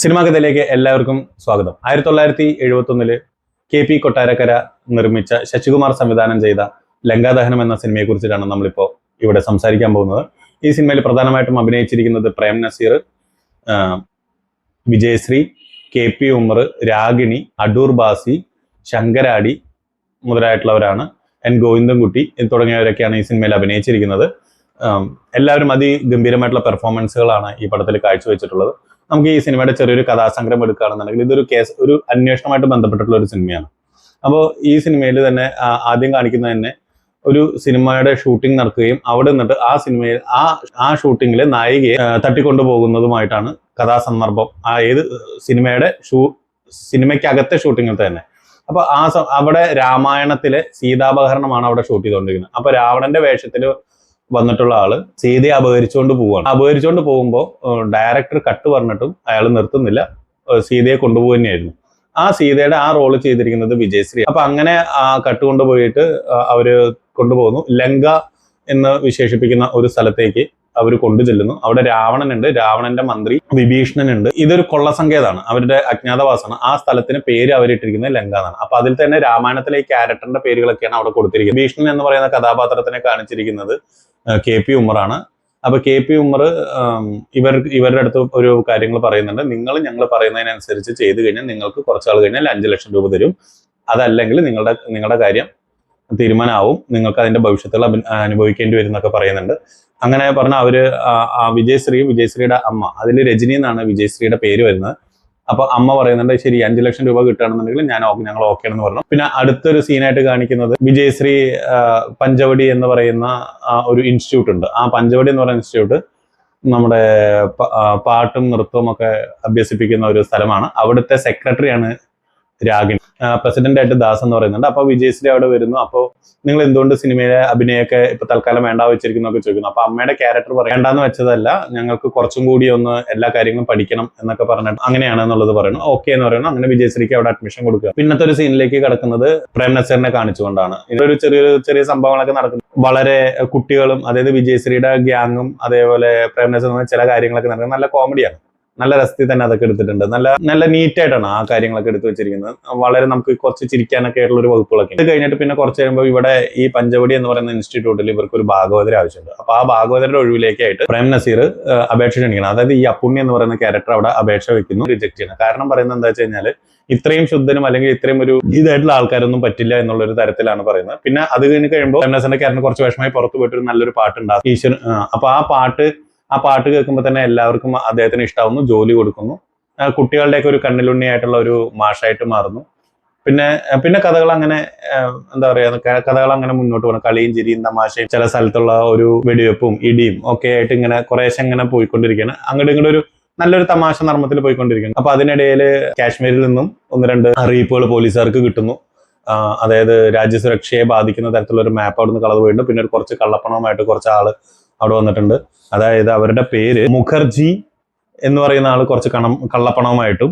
Cinema കഥയിലേക്ക് എല്ലാവർക്കും സ്വാഗതം. ആയിരത്തി തൊള്ളായിരത്തി എഴുപത്തി ഒന്നിൽ കെ പി കൊട്ടാരക്കര നിർമ്മിച്ച ശശികുമാർ സംവിധാനം ചെയ്ത ലങ്കാദഹനം എന്ന സിനിമയെ കുറിച്ചിട്ടാണ് നമ്മളിപ്പോൾ ഇവിടെ സംസാരിക്കാൻ പോകുന്നത്. ഈ സിനിമയിൽ പ്രധാനമായിട്ടും അഭിനയിച്ചിരിക്കുന്നത് പ്രേം നസീർ വിജയശ്രീ കെ പി ഉമർ രാഗിണി അടൂർ ബാസി ശങ്കരാടി മുതലായിട്ടുള്ളവരാണ്. എൻ ഗോവിന്ദൻകുട്ടി തുടങ്ങിയവരൊക്കെയാണ് ഈ സിനിമയിൽ അഭിനയിച്ചിരിക്കുന്നത്. എല്ലാവരും അതിഗംഭീരമായിട്ടുള്ള പെർഫോമൻസുകളാണ് ഈ പടത്തിൽ കാഴ്ചവെച്ചിട്ടുള്ളത്. നമുക്ക് ഈ സിനിമയുടെ ചെറിയൊരു കഥാസംഗ്രഹം എടുക്കുകയാണെന്നുണ്ടെങ്കിൽ ഇതൊരു കേസ് ഒരു അന്വേഷണമായിട്ട് ബന്ധപ്പെട്ടിട്ടുള്ള ഒരു സിനിമയാണ്. അപ്പോൾ ഈ സിനിമയിൽ തന്നെ ആദ്യം കാണിക്കുന്ന തന്നെ ഒരു സിനിമയുടെ ഷൂട്ടിംഗ് നടക്കുകയും അവിടെ നിന്നിട്ട് ആ സിനിമയിൽ ആ ആ ഷൂട്ടിങ്ങിലെ നായികയെ തട്ടിക്കൊണ്ടുപോകുന്നതുമായിട്ടാണ് തട്ടിക്കൊണ്ടു പോകുന്നതുമായിട്ടാണ് കഥാസന്ദർഭം ആ ഏത് സിനിമയുടെ ഷൂ സിനിമയ്ക്കകത്തെ ഷൂട്ടിങ്ങിൽ തന്നെ. അപ്പൊ ആ അവിടെ രാമായണത്തിലെ സീതാപഹരണമാണ് അവിടെ ഷൂട്ട് ചെയ്തുകൊണ്ടിരിക്കുന്നത്. അപ്പൊ രാവണന്റെ വേഷത്തിൽ വന്നിട്ടുള്ള ആൾ സീതയെ അപഹരിച്ചുകൊണ്ട് പോവുകയാണ്. അപഹരിച്ചുകൊണ്ട് പോകുമ്പോൾ ഡയറക്ടർ കട്ട് പറഞ്ഞിട്ടും അയാൾ നിർത്തുന്നില്ല. സീതയെ കൊണ്ടുപോകുക തന്നെയായിരുന്നു. ആ സീതയുടെ ആ റോൾ ചെയ്തിരിക്കുന്നത് വിജയശ്രീ അപ്പൊ അങ്ങനെ ആ കട്ട് കൊണ്ടുപോയിട്ട് അവർ കൊണ്ടുപോകുന്നു. ലങ്ക എന്ന് വിശേഷിപ്പിക്കുന്ന ഒരു സ്ഥലത്തേക്ക് അവർ കൊണ്ടു ചെല്ലുന്നു അവിടെ രാവണനുണ്ട് രാവണന്റെ മന്ത്രി വിഭീഷണനുണ്ട്. ഇതൊരു കൊള്ളസങ്കേതാണ് അവരുടെ അജ്ഞാതവാസമാണ്. ആ സ്ഥലത്തിന് പേര് അവരിട്ടിരിക്കുന്നത് ലങ്ക എന്നാണ് അപ്പൊ അതിൽ തന്നെ രാമായണത്തിലെ ഈ ക്യാരക്ടറിന്റെ പേരുകളൊക്കെയാണ് അവിടെ കൊടുത്തിരിക്കുന്നത്. ഭീഷണൻ എന്ന് പറയുന്ന കഥാപാത്രത്തിനെ കാണിച്ചിരിക്കുന്നത് കെ പി ഉമ്മറാണ്. അപ്പൊ കെ പി ഉമ്മർ ഇവർ ഇവരുടെ അടുത്ത് ഒരു കാര്യങ്ങൾ പറയുന്നുണ്ട്. നിങ്ങൾ ഞങ്ങൾ പറയുന്നതിനനുസരിച്ച് ചെയ്തു കഴിഞ്ഞാൽ നിങ്ങൾക്ക് കുറച്ചാൾ കഴിഞ്ഞാൽ അഞ്ച് ലക്ഷം രൂപ തരും. അതല്ലെങ്കിൽ നിങ്ങളുടെ നിങ്ങളുടെ കാര്യം തീരുമാനമാവും. നിങ്ങൾക്ക് അതിന്റെ ഭവിഷ്യത്തുകൾ അനുഭവിക്കേണ്ടി വരും എന്നൊക്കെ പറയുന്നുണ്ട്. അങ്ങനെ പറഞ്ഞ അവർ ആ വിജയശ്രീ വിജയശ്രീയുടെ അമ്മ അതിൽ രജനി എന്നാണ് വിജയശ്രീയുടെ പേര് വരുന്നത്. അപ്പൊ അമ്മ പറയുന്നുണ്ട് ശരി അഞ്ചു ലക്ഷം രൂപ കിട്ടുകയാണെന്നുണ്ടെങ്കിൽ ഞാൻ ഞങ്ങൾ ഓക്കെ എന്ന് പറഞ്ഞു. പിന്നെ അടുത്തൊരു സീനായിട്ട് കാണിക്കുന്നത് വിജയശ്രീ പഞ്ചവടി എന്ന് പറയുന്ന ഒരു ഇൻസ്റ്റിറ്റ്യൂട്ട് ഉണ്ട്. ആ പഞ്ചവടി എന്ന് പറയുന്ന ഇൻസ്റ്റിറ്റ്യൂട്ട് നമ്മുടെ പാട്ടും നൃത്തവും ഒക്കെ അഭ്യസിപ്പിക്കുന്ന ഒരു സ്ഥലമാണ്. അവിടുത്തെ സെക്രട്ടറിയാണ് രാഗിണി. പ്രസിഡന്റ് ആയിട്ട് ദാസ് എന്ന് പറയുന്നുണ്ട്. അപ്പൊ വിജയശ്രീ അവിടെ വരുന്നു. അപ്പോൾ നിങ്ങൾ എന്തുകൊണ്ട് സിനിമയിലെ അഭിനയൊക്കെ ഇപ്പൊ തൽക്കാലം വേണ്ട വെച്ചിരിക്കുന്നു ഒക്കെ ചോദിക്കുന്നു. അപ്പൊ അമ്മയുടെ ക്യാരക്ടർ പറയണ്ടെന്ന് വെച്ചതല്ല ഞങ്ങൾക്ക് കുറച്ചും കൂടി ഒന്ന് എല്ലാ കാര്യങ്ങളും പഠിക്കണം എന്നൊക്കെ പറഞ്ഞിട്ട് അങ്ങനെയാണ് എന്നുള്ളത് പറയുന്നു ഓക്കെ എന്ന് പറയുന്നു അങ്ങനെ വിജയശ്രീക്ക് അവിടെ അഡ്മിഷൻ കൊടുക്കുക. പിന്നത്തെ ഒരു സീനിലേക്ക് കിടക്കുന്നത് പ്രേം നസീറിനെ കാണിച്ചുകൊണ്ടാണ്. ഇതൊരു ചെറിയ ചെറിയ സംഭവങ്ങളൊക്കെ നടക്കുന്നു. വളരെ കുട്ടികളും അതായത് വിജയശ്രീയുടെ ഗ്യാങ്ങും അതേപോലെ പ്രേം നസീർ ചില കാര്യങ്ങളൊക്കെ നടക്കുന്നത് നല്ല കോമഡിയാണ് നല്ല രസത്തിൽ തന്നെ അതൊക്കെ എടുത്തിട്ടുണ്ട്. നല്ല നല്ല നീറ്റ് ആയിട്ടാണ് ആ കാര്യങ്ങളൊക്കെ എടുത്തു വെച്ചിരിക്കുന്നത്. വളരെ നമുക്ക് കുറച്ച് ചിരിക്കാനൊക്കെ ആയിട്ടുള്ള ഒരു വകുപ്പുകളൊക്കെ ഇത് കഴിഞ്ഞിട്ട് പിന്നെ കുറച്ച് കഴിയുമ്പോൾ ഇവിടെ ഈ പഞ്ചവടി എന്ന് പറയുന്ന ഇൻസ്റ്റിറ്റ്യൂട്ടിൽ ഇവർക്ക് ഒരു ഭാഗവതര ആവശ്യമുണ്ട്. അപ്പൊ ആ ഭാഗവതരുടെ ഒഴിവിലേക്കായിട്ട് പ്രേം നസീർ അപേക്ഷ ക്ഷണിക്കണം. അതായത് ഈ അപ്പുണ്ണി എന്ന് പറയുന്ന ക്യാരക്ടർ അവിടെ അപേക്ഷ വെക്കുന്നു റിജക്ട് ചെയ്യണം. കാരണം പറയുന്നത് എന്താ വെച്ച് കഴിഞ്ഞാൽ ഇത്രയും ശുദ്ധനും അല്ലെങ്കിൽ ഇത്രയും ഒരു ഇതായിട്ടുള്ള ആൾക്കാരൊന്നും പറ്റില്ല എന്നുള്ള ഒരു തരത്തിലാണ് പറയുന്നത്. പിന്നെ അത് കഴിഞ്ഞ് കഴിയുമ്പോൾ പ്രേം നസീറിന്റെ ക്യാരക്ടർ കുറച്ച് വിഷമമായി പുറത്തു പോയിട്ട് ഒരു നല്ലൊരു പാട്ടുണ്ടാകും. ഈശ്വരൻ അപ്പൊ ആ പാട്ട് ആ പാട്ട് കേൾക്കുമ്പോൾ തന്നെ എല്ലാവർക്കും അദ്ദേഹത്തിന് ഇഷ്ടാവുന്നു ജോലി കൊടുക്കുന്നു. കുട്ടികളുടെയൊക്കെ ഒരു കണ്ണിലുണ്ണിയായിട്ടുള്ള ഒരു മാഷായിട്ട് മാറുന്നു. പിന്നെ പിന്നെ കഥകൾ അങ്ങനെ എന്താ പറയുക കഥകൾ അങ്ങനെ മുന്നോട്ട് പോകണം കളിയും ചിരിയും തമാശയും ചില സ്ഥലത്തുള്ള ഒരു വെടിവെപ്പും ഇടിയും ഒക്കെ ആയിട്ട് ഇങ്ങനെ കുറേശ്ശെ ഇങ്ങനെ പോയിക്കൊണ്ടിരിക്കുകയാണ് അങ്ങോട്ട് ഇങ്ങോട്ട് ഒരു നല്ലൊരു തമാശ നർമ്മത്തിൽ പോയിക്കൊണ്ടിരിക്കുന്നു അപ്പൊ അതിനിടയിൽ കാശ്മീരിൽ നിന്നും ഒന്ന് രണ്ട് അറിയിപ്പുകൾ പോലീസുകാർക്ക് കിട്ടുന്നു. അതായത് രാജ്യസുരക്ഷയെ ബാധിക്കുന്ന തരത്തിലുള്ള ഒരു മാപ്പ് അവിടുന്ന് കളവ് പോയിട്ടുണ്ട്. പിന്നെ ഒരു കുറച്ച് കള്ളപ്പണവുമായിട്ട് കുറച്ച് ആൾ അവിടെ വന്നിട്ടുണ്ട്. അതായത് അവരുടെ പേര് മുഖർജി എന്ന് പറയുന്ന ആൾ കുറച്ച് കണം കള്ളപ്പണവുമായിട്ടും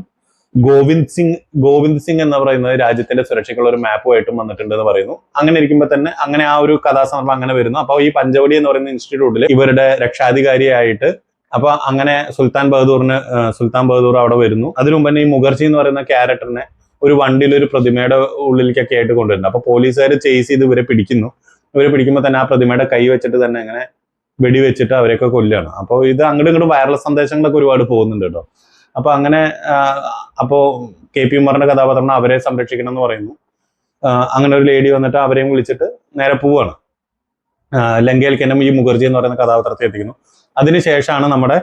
ഗോവിന്ദ് സിംഗ് ഗോവിന്ദ് സിംഗ് എന്ന് പറയുന്നത് രാജ്യത്തിന്റെ സുരക്ഷയ്ക്കുള്ള ഒരു മാപ്പുമായിട്ടും വന്നിട്ടുണ്ട് എന്ന് പറയുന്നു. അങ്ങനെ ഇരിക്കുമ്പോൾ തന്നെ അങ്ങനെ ആ ഒരു കഥാസന്ദർഭം അങ്ങനെ വരുന്നു. അപ്പോൾ ഈ പഞ്ചവടി എന്ന് പറയുന്ന ഇൻസ്റ്റിറ്റ്യൂട്ടിൽ ഇവരുടെ രക്ഷാധികാരിയായിട്ട് അപ്പൊ അങ്ങനെ സുൽത്താൻ ബഹദൂറിന് സുൽത്താൻ ബഹദൂർ അവിടെ വരുന്നു. അതിനു മുമ്പ് തന്നെ ഈ മുഖർജി എന്ന് പറയുന്ന ക്യാരക്ടറിനെ ഒരു വണ്ടിയിൽ ഒരു പ്രതിമയുടെ ഉള്ളിലേക്കൊക്കെ ആയിട്ട് കൊണ്ടുവരുന്നു. അപ്പൊ പോലീസുകാർ ചേസ് ചെയ്ത് ഇവരെ പിടിക്കുന്നു. ഇവരെ പിടിക്കുമ്പോൾ തന്നെ ആ പ്രതിമയുടെ കൈ വെച്ചിട്ട് തന്നെ അങ്ങനെ വെടിവെച്ചിട്ട് അവരെയൊക്കെ കൊല്ലുകയാണ്. അപ്പോൾ ഇത് അങ്ങോട്ടും ഇങ്ങോട്ടും വൈറൽ സന്ദേശങ്ങളൊക്കെ ഒരുപാട് പോകുന്നുണ്ട് കേട്ടോ. അപ്പൊ അങ്ങനെ അപ്പോൾ അപ്പോ കെ പി ഉമ്മറിന്റെ കഥാപാത്രം അവരെ സംരക്ഷിക്കണം എന്ന് പറയുന്നു. അങ്ങനെ ഒരു ലേഡി വന്നിട്ട് അവരെയും വിളിച്ചിട്ട് നേരെ പോവാണ് ലങ്കയിൽ തന്നെ ഈ മുഖർജി എന്ന് പറയുന്ന കഥാപാത്രത്തെ എത്തിക്കുന്നു. അതിനുശേഷമാണ് നമ്മുടെ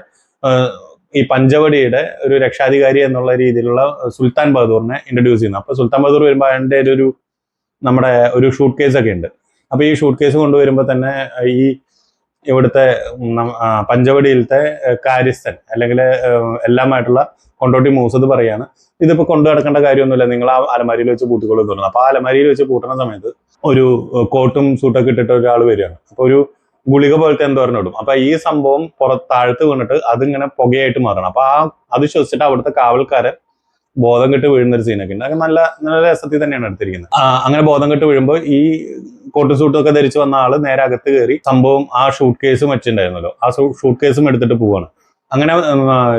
ഈ പഞ്ചവടിയുടെ ഒരു രക്ഷാധികാരി എന്നുള്ള രീതിയിലുള്ള സുൽത്താൻ ബഹദൂറിനെ ഇൻട്രൊഡ്യൂസ് ചെയ്യുന്നത്. അപ്പൊ സുൽത്താൻ ബഹദൂർ വരുമ്പോൾ അതിന്റെ ഒരു നമ്മുടെ ഒരു ഷൂട്ട് കേസ് ഒക്കെ ഉണ്ട്. അപ്പൊ ഈ ഷൂട്ട് കേസ് കൊണ്ടുവരുമ്പോൾ തന്നെ ഈ ഇവിടുത്തെ പഞ്ചവടിയിലത്തെ കാര്യസ്ഥൻ അല്ലെങ്കിൽ എല്ലാമായിട്ടുള്ള കൊണ്ടോട്ടി മൂസത് പറയാണ് ഇതിപ്പോ കൊണ്ടു നടക്കേണ്ട കാര്യമൊന്നുമില്ല. നിങ്ങൾ ആ അലമാരിയിൽ വെച്ച് പൂട്ടിക്കൊള്ളു തോന്നുന്നു അപ്പൊ ആ അലമാരിയിൽ വെച്ച് പൂട്ടുന്ന സമയത്ത് ഒരു കോട്ടും സൂട്ടൊക്കെ ഇട്ടിട്ട് ഒരാൾ വരികയാണ്. അപ്പൊ ഒരു ഗുളിക പോലത്തെ എന്തോ ഇടും അപ്പൊ ഈ സംഭവം പുറത്താഴ്ത്ത് താഴത്ത് വീണിട്ട് അതിങ്ങനെ പുകയായിട്ട് മാറണം അപ്പൊ ആ അത് ശ്വസിച്ചിട്ട് അവിടുത്തെ കാവൽക്കാരൻ ബോധം കെട്ട് വീഴുന്ന ഒരു സീനൊക്കെ ഉണ്ട്. അതൊക്കെ നല്ല നല്ല രസത്തിൽ തന്നെയാണ് എടുത്തിരിക്കുന്നത്. അങ്ങനെ ബോധം കെട്ട് വീഴുമ്പോൾ ഈ കോട്ട് സൂട്ടൊക്കെ ധരിച്ചു വന്ന ആൾ നേരെ അകത്ത് കയറി സംഭവം ആ ഷൂട്ട് കേസും വെച്ചിട്ടുണ്ടായിരുന്നല്ലോ. ആ ഷൂട്ട് കേസും എടുത്തിട്ട് പോവാണ്. അങ്ങനെ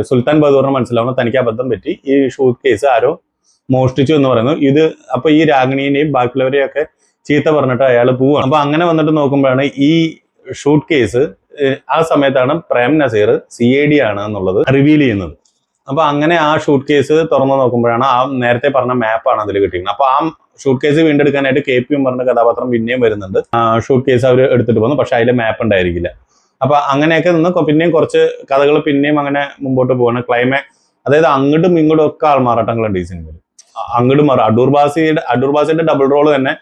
സുൽത്താൻ ബദൂറിന് മനസ്സിലാവണം തനിക്ക് അബദ്ധം പറ്റി. ഈ ഷൂട്ട് കേസ് ആരോ മോഷ്ടിച്ചു എന്ന് പറയുന്നു. ഇത് അപ്പൊ ഈ രാഗിണീനെയും ബാക്കിയുള്ളവരെയും ഒക്കെ ചീത്ത പറഞ്ഞിട്ട് അയാൾ പോവാണ്. അപ്പൊ അങ്ങനെ വന്നിട്ട് നോക്കുമ്പോഴാണ് ഈ ഷൂട്ട് കേസ് ആ സമയത്താണ് Prem Nazir C I D ആണ് എന്നുള്ളത് റിവീൽ ചെയ്യുന്നത്. അപ്പൊ അങ്ങനെ ആ ഷൂട്ട് കേസ് തുറന്നു നോക്കുമ്പോഴാണ് ആ നേരത്തെ പറഞ്ഞ മാപ്പാണ് അതിൽ കിട്ടിയിരുന്നത് അപ്പൊ ആ ഷൂട്ട് കേസ് വീണ്ടെടുക്കാനായിട്ട് കെ പി ഉമ്മറിന്റെ കഥാപാത്രം പിന്നെയും വരുന്നുണ്ട്. ഷൂട്ട് കേസ് അവർ എടുത്തിട്ട് പോകുന്നു. പക്ഷെ അതിൽ മാപ്പ് ഉണ്ടായിരിക്കില്ല. അപ്പൊ അങ്ങനെയൊക്കെ നിന്ന് പിന്നെയും കുറച്ച് കഥകൾ പിന്നെയും അങ്ങനെ മുമ്പോട്ട് പോവാണ്. ക്ലൈമാക് അതായത് അങ്ങോട്ടും ഇങ്ങോട്ടും ഒക്കെ ആൾമാറാട്ടങ്ങളുണ്ട് ഈ സിനിമയിൽ അങ്ങോട്ടും മാറും. അടൂർ ബാസിയുടെ അടൂർ ബാസിന്റെ ഡബിൾ റോൾ തന്നെ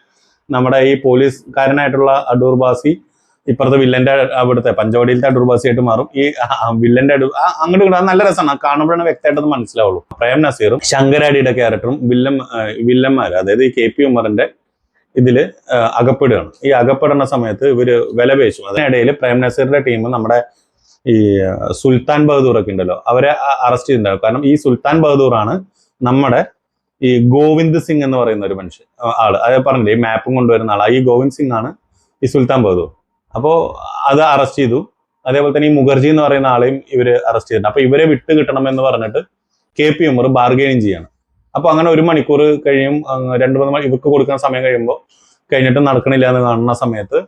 നമ്മുടെ ഈ പോലീസുകാരനായിട്ടുള്ള അടൂർ ബാസി ഇപ്പുറത്തെ വില്ലന്റെ അവിടുത്തെ പഞ്ചവടിയിലത്തെ അടൂർവാസിയായിട്ട് മാറും. ഈ വില്ലന്റെ അടൂർ അങ്ങോട്ട് നല്ല രസമാണ്. കാണുമ്പോഴാണ് വ്യക്തമായിട്ട് അത് മനസ്സിലാവുള്ളൂ. പ്രേം നസീറും ശങ്കരാടിയുടെ ക്യാരക്ടറും വില്ലൻ വില്ലന്മാർ അതായത് ഈ കെ പി ഉമ്മറിന്റെ ഇതിൽ അകപ്പെടുകയാണ്. ഈ അകപ്പെടുന്ന സമയത്ത് ഇവർ വില പേശും. അതിനിടയിൽ പ്രേം നസീറിന്റെ ടീം നമ്മുടെ ഈ സുൽത്താൻ ബഹദൂർ ഒക്കെ ഉണ്ടല്ലോ അവരെ അറസ്റ്റ് ചെയ്തിട്ടുണ്ടാവും. കാരണം ഈ സുൽത്താൻ ബഹദൂറാണ് നമ്മുടെ ഈ ഗോവിന്ദ് സിംഗ് എന്ന് പറയുന്ന ഒരു മനുഷ്യൻ ആൾ. അതായത് പറഞ്ഞില്ലേ ഈ മാപ്പും കൊണ്ടുവരുന്ന ആളാണ് ഈ ഗോവിന്ദ് സിംഗ് ആണ് ഈ സുൽത്താൻ ബഹദൂർ. അപ്പോ അത് അറസ്റ്റ് ചെയ്തു. അതേപോലെ തന്നെ ഈ മുഖർജി എന്ന് പറയുന്ന ആളെയും ഇവർ അറസ്റ്റ് ചെയ്തിട്ടുണ്ട്. അപ്പോൾ ഇവരെ വിട്ട് കിട്ടണം എന്ന് പറഞ്ഞിട്ട് കെ പി ഉമർ ബാർഗൈനിങ് ചെയ്യാണ്. അപ്പൊ അങ്ങനെ ഒരു മണിക്കൂർ കഴിയും രണ്ട് മൂന്ന് മണി ഇവർക്ക് കൊടുക്കുന്ന സമയം കഴിയുമ്പോൾ കഴിഞ്ഞിട്ട് നടക്കണില്ല എന്ന് കാണുന്ന സമയത്ത്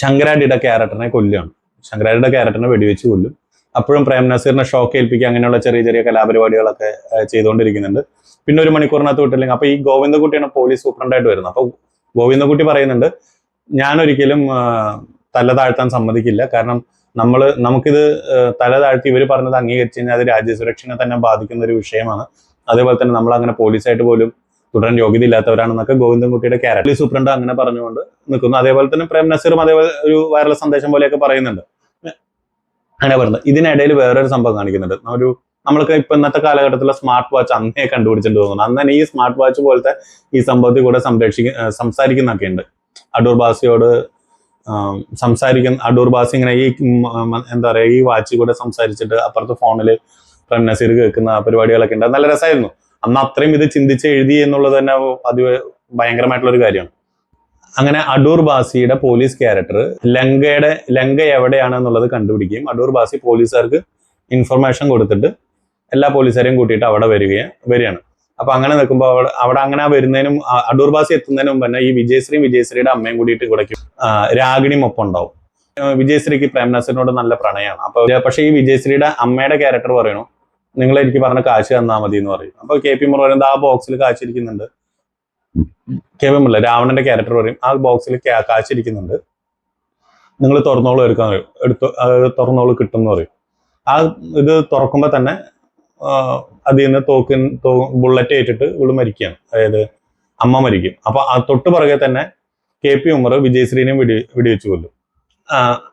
ശങ്കരാടിയുടെ ക്യാരക്ടറിനെ കൊല്ലുകയാണ്. ശങ്കരാടിയുടെ ക്യാരക്ടറിനെ വെടിവെച്ച് കൊല്ലും. അപ്പോഴും പ്രേം നസീറിനെ ഷോക്ക് ഏൽപ്പിക്കുക അങ്ങനെയുള്ള ചെറിയ ചെറിയ കലാപരിപാടികളൊക്കെ ചെയ്തുകൊണ്ടിരിക്കുന്നുണ്ട്. പിന്നെ ഒരു മണിക്കൂറിനകത്ത് വിട്ടില്ലെങ്കിൽ അപ്പോൾ ഈ ഗോവിന്ദകുട്ടിയാണ് പോലീസ് സൂപ്രണ്ടായിട്ട് വരുന്നത്. അപ്പോൾ ഗോവിന്ദകുട്ടി പറയുന്നുണ്ട് ഞാനൊരിക്കലും തല താഴ്ത്താൻ സമ്മതിക്കില്ല. കാരണം നമ്മൾ നമുക്കിത് തല താഴ്ത്തി ഇവർ പറഞ്ഞത് അംഗീകരിച്ചു കഴിഞ്ഞാൽ അത് രാജ്യസുരക്ഷനെ തന്നെ ബാധിക്കുന്ന ഒരു വിഷയമാണ്. അതേപോലെ തന്നെ നമ്മൾ അങ്ങനെ പോലീസായിട്ട് പോലും തുടരാൻ യോഗ്യത ഇല്ലാത്തവരാണെന്നൊക്കെ ഗോവിന്ദൻകുട്ടിയുടെ ക്യാരക്ടർ. സൂപ്രണ്ട് അങ്ങനെ പറഞ്ഞുകൊണ്ട് നിൽക്കുന്നു. അതേപോലെ തന്നെ പ്രേം നസീറും അതേപോലെ ഒരു വൈറൽ സന്ദേശം പോലെയൊക്കെ പറയുന്നുണ്ട്. അങ്ങനെ പറയുന്നത് ഇതിനിടയിൽ വേറൊരു സംഭവം കാണിക്കുന്നുണ്ട്. ഒരു നമ്മൾക്ക് ഇപ്പൊ ഇന്നത്തെ കാലഘട്ടത്തിലെ സ്മാർട്ട് വാച്ച് അന്നേ കണ്ടുപിടിച്ചിട്ട് തോന്നുന്നു. അന്ന് ഈ സ്മാർട്ട് വാച്ച് പോലത്തെ ഈ സംഭവത്തിൽ കൂടെ സംരക്ഷിക്കുന്ന സംസാരിക്കുന്നൊക്കെ ഉണ്ട് അടൂർ ബാസിയോട് സംസാരിക്കുന്ന അടൂർ ബാസി ഇങ്ങനെ ഈ എന്താ പറയാ ഈ വാച്ചിൽ കൂടെ സംസാരിച്ചിട്ട് അപ്പുറത്ത് ഫോണിൽ പ്രേം നസീർ കേൾക്കുന്ന പരിപാടികളൊക്കെ ഉണ്ട്. നല്ല രസമായിരുന്നു അന്ന് അത്രയും ഇത് ചിന്തിച്ച് എഴുതി എന്നുള്ളത് തന്നെ അത് ഭയങ്കരമായിട്ടുള്ള ഒരു കാര്യമാണ്. അങ്ങനെ അടൂർ ബാസിയുടെ പോലീസ് ക്യാരക്ടർ ലങ്കയുടെ ലങ്ക എവിടെയാണ് എന്നുള്ളത് കണ്ടുപിടിക്കുകയും അടൂർ ബാസി പോലീസുകാർക്ക് ഇൻഫർമേഷൻ കൊടുത്തിട്ട് എല്ലാ പോലീസുകാരെയും കൂട്ടിയിട്ട് അവിടെ വരികയാണ് വരികയാണ്. അപ്പൊ അങ്ങനെ നിൽക്കുമ്പോൾ അവിടെ അവിടെ അങ്ങനെ വരുന്നതിനും അടൂർവാസി എത്തുന്നതിനും മുമ്പ് തന്നെ ഈ വിജയശ്രീ വിജയശ്രീയുടെ അമ്മയും കൂടിയിട്ട് ഇവിടേക്കും രാഗിണിയും ഒപ്പം ഉണ്ടാവും. വിജയശ്രീക്ക് പ്രേംനാസിനോട് നല്ല പ്രണയമാണ്. അപ്പൊ പക്ഷേ ഈ വിജയശ്രീയുടെ അമ്മയുടെ ക്യാരക്ടർ പറയണു നിങ്ങൾ എനിക്ക് പറഞ്ഞ കാശ് തന്നാൽ മതി എന്ന് പറയും. അപ്പൊ കെ പി പറയുന്നത് ആ ബോക്സിൽ കാശിരിക്കുന്നുണ്ട്? കെ പി മുല്ല രാവണന്റെ ക്യാരക്ടർ പറയും. ആ ബോക്സിൽ കാശിരിക്കുന്നുണ്ട്. നിങ്ങൾ തുറന്നോളൂ എടുക്കാൻ എടുത്തു തുറന്നോളൂ കിട്ടും എന്ന് പറയും. ആ ഇത് തുറക്കുമ്പോൾ തന്നെ അതിൽ നിന്ന് തോക്കിൻ തോ ബുള്ളറ്റ് ഏറ്റിട്ട് ഇവൾ മരിക്കുകയാണ് അതായത് അമ്മ മരിക്കും. അപ്പൊ ആ തൊട്ട് പുറകെ തന്നെ കെ പി ഉമർ വിജയശ്രീനെയും വെടി വെടിവെച്ച് കൊല്ലും.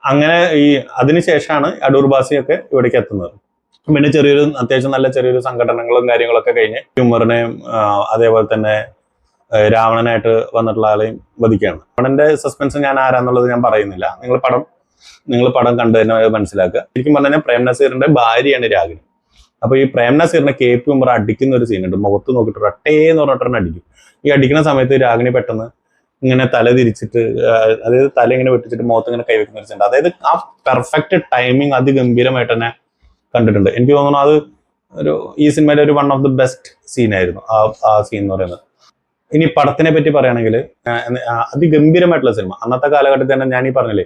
അങ്ങനെ ഈ അതിനുശേഷമാണ് അടൂർ ബാസിയൊക്കെ ഇവിടേക്ക് എത്തുന്നത്. പിന്നെ ചെറിയൊരു അത്യാവശ്യം നല്ല ചെറിയൊരു സംഘടനകളും കാര്യങ്ങളൊക്കെ കഴിഞ്ഞ് ഉമറിനെയും അതേപോലെ തന്നെ രാവണനായിട്ട് വന്നിട്ടുള്ള ആളെയും വധിക്കുകയാണ്. രാവണന്റെ സസ്പെൻസ് ഞാൻ ആരാന്നുള്ളത് ഞാൻ പറയുന്നില്ല. നിങ്ങൾ പടം നിങ്ങൾ പടം കണ്ടു തന്നെ മനസ്സിലാക്കുക. ശരിക്കും പറഞ്ഞു കഴിഞ്ഞാൽ ഭാര്യയാണ് രാഗിണി. അപ്പൊ ഈ പ്രേം നസീറിനെ കെ പി ഉമ്മറ അടിക്കുന്ന ഒരു സീനുണ്ട് മുഖത്ത് നോക്കിയിട്ട് റട്ടേ എന്ന് പറഞ്ഞിട്ട് അടിക്കും. ഈ അടിക്കുന്ന സമയത്ത് രാഗിണി പെട്ടെന്ന് ഇങ്ങനെ തല തിരിച്ചിട്ട് അതായത് തല ഇങ്ങനെ വെട്ടിച്ചിട്ട് മുഖത്ത് ഇങ്ങനെ കൈവെക്കുന്ന ഒരു സീനുണ്ട് അതായത് ആ പെർഫെക്റ്റ് ടൈമിങ് അതിഗംഭീരമായിട്ട് തന്നെ കണ്ടിട്ടുണ്ട്. എനിക്ക് തോന്നുന്നു അത് ഒരു ഈ സിനിമയിലെ ഒരു വൺ ഓഫ് ദി ബെസ്റ്റ് സീനായിരുന്നു ആ ആ സീൻ എന്ന് പറയുന്നത്. ഇനി പടത്തിനെ പറ്റി പറയുകയാണെങ്കിൽ അതിഗംഭീരമായിട്ടുള്ള സിനിമ അന്നത്തെ കാലഘട്ടത്തിൽ തന്നെ ഞാൻ ഈ പറഞ്ഞില്ലേ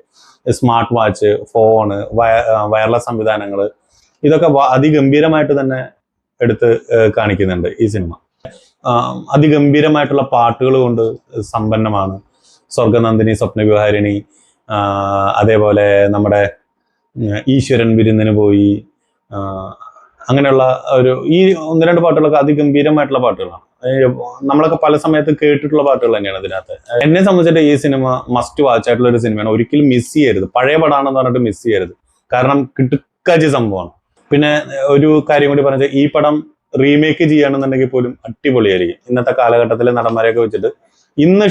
സ്മാർട്ട് വാച്ച് ഫോണ് വയർലെസ് സംവിധാനങ്ങൾ ഇതൊക്കെ അതിഗംഭീരമായിട്ട് തന്നെ എടുത്ത് കാണിക്കുന്നുണ്ട് ഈ സിനിമ. അതിഗംഭീരമായിട്ടുള്ള പാട്ടുകൾ കൊണ്ട് സമ്പന്നമാണ് സ്വർഗനന്ദിനി സ്വപ്നവിഹാരിണി അതേപോലെ നമ്മുടെ ഈശ്വരൻ വിരുന്നിന് പോയി അങ്ങനെയുള്ള ഒരു ഈ ഒന്ന് രണ്ട് പാട്ടുകളൊക്കെ അതിഗംഭീരമായിട്ടുള്ള പാട്ടുകളാണ്. നമ്മളൊക്കെ പല സമയത്ത് കേട്ടിട്ടുള്ള പാട്ടുകൾ തന്നെയാണ് ഇതിനകത്ത്. എന്നെ സംബന്ധിച്ചിട്ട് ഈ സിനിമ മസ്റ്റ് വാച്ച് ആയിട്ടുള്ള ഒരു സിനിമയാണ്. ഒരിക്കലും മിസ് ചെയ്യരുത്. പഴയ പടമാണെന്ന് പറഞ്ഞിട്ട് മിസ് ചെയ്യരുത്. കാരണം കിട്ടുക്കാച്ചി സംഭവമാണ്. പിന്നെ ഒരു കാര്യം കൂടി പറഞ്ഞത് ഈ പടം റീമേക്ക് ചെയ്യുകയാണെന്നുണ്ടെങ്കിൽ പോലും അടിപൊളിയായിരിക്കും. ഇന്നത്തെ കാലഘട്ടത്തിലെ നടന്മാരെയൊക്കെ വെച്ചിട്ട് ഇന്ന്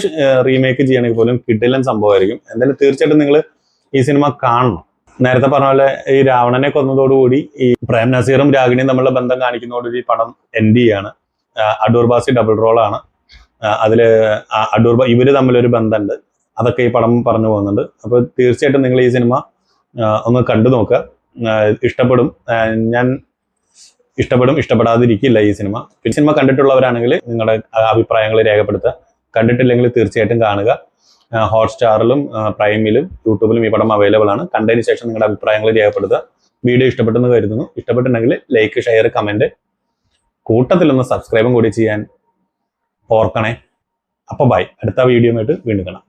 റീമേക്ക് ചെയ്യണമെങ്കിൽ പോലും കിടിലൻ സംഭവമായിരിക്കും. എന്തായാലും തീർച്ചയായിട്ടും നിങ്ങൾ ഈ സിനിമ കാണണം. നേരത്തെ പറഞ്ഞ പോലെ ഈ രാവണനെ കൊന്നതോടുകൂടി ഈ പ്രേം നസീറും രാഗിണിയും തമ്മിലുള്ള ബന്ധം കാണിക്കുന്നതോടുകൂടി ഈ പടം എൻഡ് ചെയ്യാണ്. അടൂർ ബാസി ഡബിൾ റോളാണ് അതിൽ അടൂർ ബാ ഇവർ തമ്മിലൊരു ബന്ധമുണ്ട്. അതൊക്കെ ഈ പടം പറഞ്ഞു പോകുന്നുണ്ട്. അപ്പോൾ തീർച്ചയായിട്ടും നിങ്ങൾ ഈ സിനിമ ഒന്ന് കണ്ടു നോക്കുക. ഇഷ്ടപ്പെടും. ഞാൻ ഇഷ്ടപ്പെടും ഇഷ്ടപ്പെടാതിരിക്കില്ല ഈ സിനിമ. ഈ സിനിമ കണ്ടിട്ടുള്ളവരാണെങ്കിൽ നിങ്ങളുടെ അഭിപ്രായങ്ങൾ രേഖപ്പെടുത്തുക. കണ്ടിട്ടില്ലെങ്കിൽ തീർച്ചയായിട്ടും കാണുക. ഹോട്ട്സ്റ്റാറിലും പ്രൈമിലും യൂട്യൂബിലും ഈ പടം അവൈലബിൾ ആണ്. കണ്ടതിന് ശേഷം നിങ്ങളുടെ അഭിപ്രായങ്ങൾ രേഖപ്പെടുത്തുക. വീഡിയോ ഇഷ്ടപ്പെട്ടെന്ന് കരുതുന്നു. ഇഷ്ടപ്പെട്ടിട്ടുണ്ടെങ്കിൽ ലൈക്ക് ഷെയർ കമന്റ് കൂട്ടത്തിലൊന്ന് സബ്സ്ക്രൈബും കൂടി ചെയ്യാൻ ഓർക്കണേ. അപ്പോൾ ബൈ അടുത്ത വീഡിയോയുമായിട്ട് വീണ്ടും കാണാം.